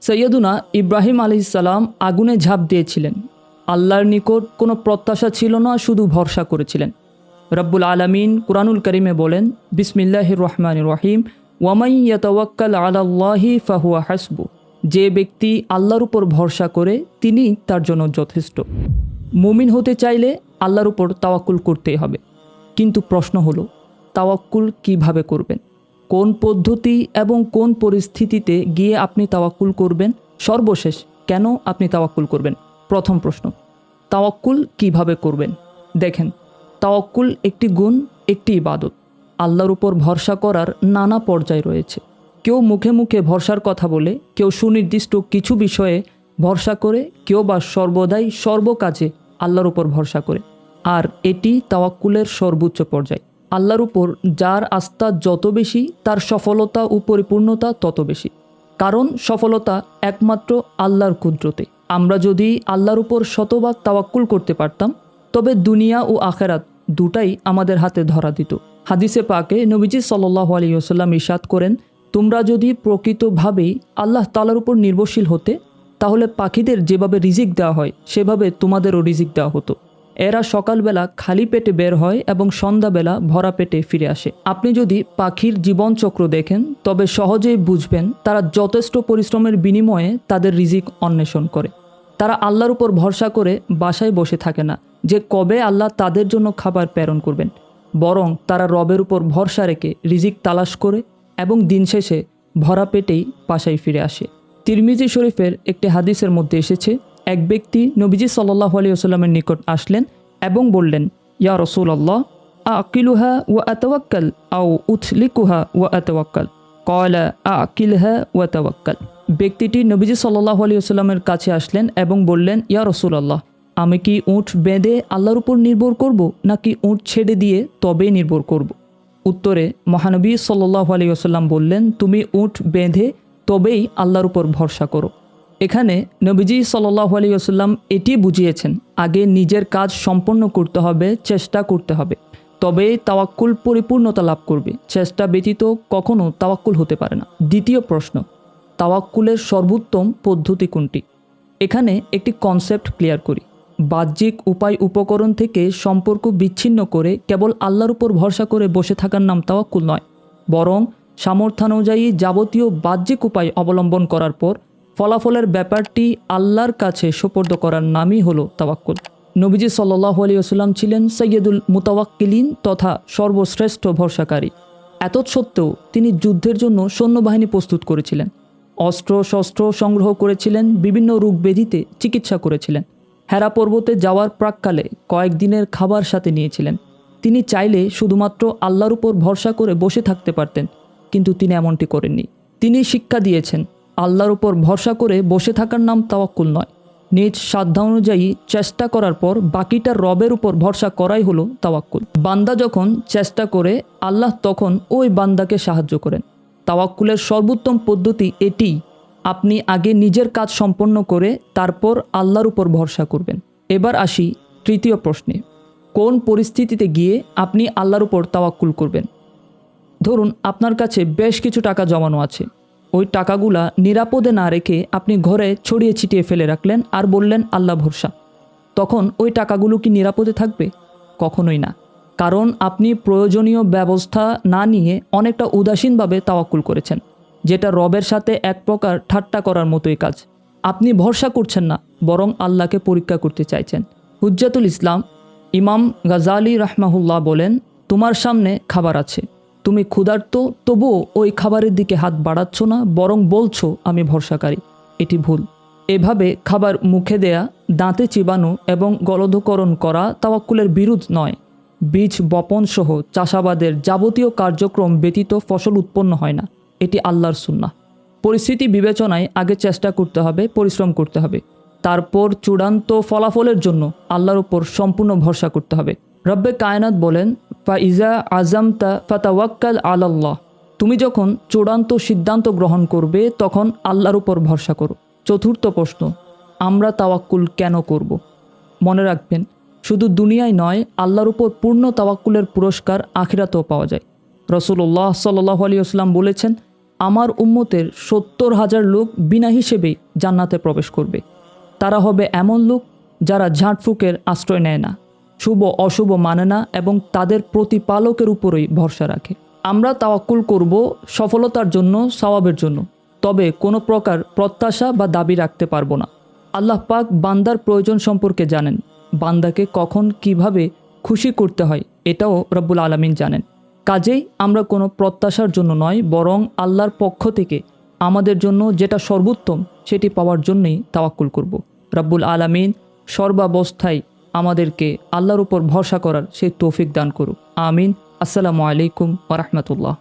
সৈয়দুনা ইব্রাহিম আলহিসাল্লাম আগুনে ঝাঁপ দিয়েছিলেন। আল্লাহর নিকট কোনো প্রত্যাশা ছিল না, শুধু ভরসা করেছিলেন। রব্বুল আলমিন কুরআনুল করিমে বলেন বিসমিল্লাহ রহমান রহিম, ওয়ামাই ইয়াতাওয়াক্কাল আলাল্লাহি ফাহুয়া হাসবু। যে ব্যক্তি আল্লাহর উপর ভরসা করে, তিনি তার জন্য যথেষ্ট। মুমিন হতে চাইলে আল্লাহর উপর তাওয়াক্কুল করতেই হবে। কিন্তু প্রশ্ন হলো, তাওয়াক্কুল কীভাবে করবেন? কোন পদ্ধতি এবং কোন পরিস্থিতিতে গিয়ে আপনি তাওয়াক্কুল করবেন? সর্বশেষ, কেন আপনি তাওয়াক্কুল করবেন? প্রথম প্রশ্ন, তাওয়াক্কুল কীভাবে করবেন? দেখেন, তাওয়াক্কুল একটি গুণ, একটি ইবাদত। আল্লাহর উপর ভরসা করার নানা পর্যায় রয়েছে। কেউ মুখে মুখে ভরসার কথা বলে, কেউ সুনির্দিষ্ট কিছু বিষয়ে ভরসা করে, কেউ বা সর্বদাই সর্বকাজে আল্লাহর উপর ভরসা করে। আর এটি তাওয়াক্কুলের সর্বোচ্চ পর্যায়। আল্লাহর উপর যার আস্থা যত বেশি, তার সফলতা ও পরিপূর্ণতা তত বেশি। কারণ সফলতা একমাত্র আল্লাহর কুদরতে। আমরা যদি আল্লাহর উপর শতভাগ তাওয়াক্কুল করতে পারতাম, তবে দুনিয়া ও আখেরাত দুটাই আমাদের হাতে ধরা দিত। হাদিসে পাকে নবীজি সাল্লাহ আলিয়াল্লাম ইসাদ করেন, তোমরা যদি প্রকৃতভাবেই আল্লাহ তালার উপর নির্ভরশীল হতে, তাহলে পাখিদের যেভাবে রিজিক দেওয়া হয়, সেভাবে তোমাদেরও রিজিক দেওয়া হতো। এরা সকালবেলা খালি পেটে বের হয় এবং সন্ধ্যাবেলা ভরা পেটে ফিরে আসে। আপনি যদি পাখির জীবনচক্র দেখেন, তবে সহজেই বুঝবেন তারা যথেষ্ট পরিশ্রমের বিনিময়ে তাদের রিজিক অন্বেষণ করে। তারা আল্লাহর উপর ভরসা করে বাসায় বসে থাকে না, যে কবে আল্লাহ তাদের জন্য খাবার প্রেরণ করবেন। বরং তারা রবের উপর ভরসা রেখে রিজিক তালাশ করে এবং দিন শেষে ভরা পেটেই বাসায় ফিরে আসে। তিরমিজি শরীফের একটি হাদিসের মধ্যে এসেছে এক ব্যক্তি নবীজি সাল্লাহ আলী আলিয়াস্লামের নিকট আসলেন এবং বললেন, ইয়া রসুল আল্লাহ আকিলুহা ও আতওয়াক্কাল আও উথলিকুহা ও আতওয়াক্কাল। কয়লা আকিলহা ও আতওয়াক্কাল। ব্যক্তিটি নবীজি সাল্লাহ আলী আলিয়াস্লামের কাছে আসলেন এবং বললেন, ইয়া রসুল আল্লাহ আমি কি উঁট বেঁধে আল্লাহর উপর নির্ভর করব, নাকি উঁট ছেড়ে দিয়ে তবে নির্ভর করব? উত্তরে মহানবী সাল্লাহ আলী আলিয়াস্লাম বললেন, তুমি উঁট বেঁধে তবেই আল্লাহর উপর ভরসা করো। এখানে নবীজি সাল্লাহ আলিয়াস্লাম এটি বুঝিয়েছেন, আগে নিজের কাজ সম্পন্ন করতে হবে, চেষ্টা করতে হবে। তবেই তাওয়াক্কুল পরিপূর্ণতা লাভ করবে, চেষ্টা ব্যতীত কখনও তাওয়াক্কুল হতে পারে না। দ্বিতীয় প্রশ্ন, তাওয়াক্কুলের সর্বোত্তম পদ্ধতি কোনটি? এখানে একটি কনসেপ্ট ক্লিয়ার করি। বাহ্যিক উপায় উপকরণ থেকে সম্পর্ক বিচ্ছিন্ন করে কেবল আল্লাহর উপর ভরসা করে বসে থাকার নাম তাওয়াক্কুল নয়। বরং সামর্থ্যানুযায়ী যাবতীয় বাহ্যিক উপায় অবলম্বন করার পর ফলাফলের ব্যাপারটি আল্লাহর কাছে সোপর্দ করার নামই হলো তাওয়াক্কুল। নবীজি সাল্লাহ আলিয়াস্লাম ছিলেন সৈয়দুল মুতাওয়াক্কিলিন তথা সর্বশ্রেষ্ঠ ভরসাকারী। এত সত্ত্বেও তিনি যুদ্ধের জন্য সৈন্যবাহিনী প্রস্তুত করেছিলেন। অস্ত্র, শস্ত্র সংগ্রহ করেছিলেন, বিভিন্ন রোগ ব্যাধিতে চিকিৎসা করেছিলেন। হেরা পর্বতে যাওয়ার প্রাককালে কয়েকদিনের খাবার সাথে নিয়েছিলেন। তিনি চাইলে শুধুমাত্র আল্লাহর উপর ভরসা করে বসে থাকতে পারতেন, কিন্তু তিনি এমনটি করেননি। তিনি শিক্ষা দিয়েছেন আল্লাহর উপর ভরসা করে বসে থাকার নাম তাওয়াক্কুল নয়। নিজ সাধ্যানুযায়ী চেষ্টা করার পর বাকিটা রবের উপর ভরসা করাই হলো তাওয়াক্কুল। বান্দা যখন চেষ্টা করে, আল্লাহ তখন ওই বান্দাকে সাহায্য করেন। তাওয়াক্কুলের সর্বোত্তম পদ্ধতি এটি, আপনি আগে নিজের কাজ সম্পন্ন করে তারপর আল্লাহর উপর ভরসা করবেন। এবার আসি তৃতীয় প্রশ্নে। কোন পরিস্থিতিতে গিয়ে আপনি আল্লাহর উপর তাওয়াক্কুল করবেন? ধরুন আপনার কাছে বেশ কিছু টাকা জমানো আছে। ওই টাকাগুলা নিরাপদে না রেখে আপনি ঘরে ছড়িয়ে ছিটিয়ে ফেলে রাখলেন আর বললেন, আল্লাহ ভরসা। তখন ওই টাকাগুলো কি নিরাপদে থাকবে? কখনোই না। কারণ আপনি প্রয়োজনীয় ব্যবস্থা না নিয়ে অনেকটা উদাসীনভাবে তাওয়াক্কুল করেছেন, যেটা রবের সাথে এক প্রকার ঠাট্টা করার মতোই কাজ। আপনি ভরসা করছেন না, বরং আল্লাহকে পরীক্ষা করতে চাইছেন। হুজ্জাতুল ইসলাম, ইমাম গাজালি রাহমাহুল্লাহ বলেন, তোমার সামনে খাবার আছে। তুমি ক্ষুধার্ত, তবুও ওই খাবারের দিকে হাত বাড়াচ্ছ না, বরং বলছো, আমি ভরসাকারী। এটি ভুল। এভাবে খাবার মুখে দেয়া, দাঁতে চিবানো এবং গলধকরণ করা তাওয়াক্কুলের বিরুদ্ধ নয়। বীজ বপন সহ চাষাবাদের যাবতীয় কার্যক্রম ব্যতীত ফসল উৎপন্ন হয় না। এটি আল্লাহর সুন্না পরিস্থিতি বিবেচনায় আগে চেষ্টা করতে হবে, পরিশ্রম করতে হবে। তারপর চূড়ান্ত ফলাফলের জন্য আল্লাহর উপর সম্পূর্ণ ভরসা করতে হবে। রব্বে কায়নাত বলেন ফা ইজা আজমতা ফাতাওয়াক্কাল আলাল্লাহ। তুমি যখন চূড়ান্ত সিদ্ধান্ত গ্রহণ করবে, তখন আল্লাহর উপর ভরসা করো। চতুর্থ প্রশ্ন, আমরা তাওয়াক্কুল কেন করব। মনে রাখবেন, শুধু দুনিয়ায় নয়, আল্লাহর উপর পূর্ণ তাওয়াক্কুলের পুরস্কার আখিরাতেও পাওয়া যায়। রসুল্লাহ সাল্লাহ আলী আসলাম বলেছেন, আমার উম্মতের সত্তর হাজার লোক বিনা হিসেবেই জান্নাতে প্রবেশ করবে। তারা হবে এমন লোক যারা ঝাঁটফুকের আশ্রয় নেয় না। শুভ, অশুভ মানে না এবং তাদের প্রতিপালকের উপরেই ভরসা রাখে। আমরা তাওয়াক্কুল করব সফলতার জন্য, সওয়াবের জন্য। তবে কোনো প্রকার প্রত্যাশা বা দাবি রাখতে পারব না। আল্লাহ পাক বান্দার প্রয়োজন সম্পর্কে জানেন। বান্দাকে কখন কীভাবে খুশি করতে হয়, এটাও রব্বুল আলমিন জানেন। কাজেই আমরা কোনো প্রত্যাশার জন্য নয়, বরং আল্লাহর পক্ষ থেকে আমাদের জন্য যেটা সর্বোত্তম, সেটি পাওয়ার জন্যই তাওয়াক্কুল করব। রব্বুল আলামিন সর্বাবস্থায় আমাদেরকে আল্লাহর উপর ভরসা করার সেই তৌফিক দান করুক। আমিন। আসসালামু আলাইকুম ওরহমতুল্লাহ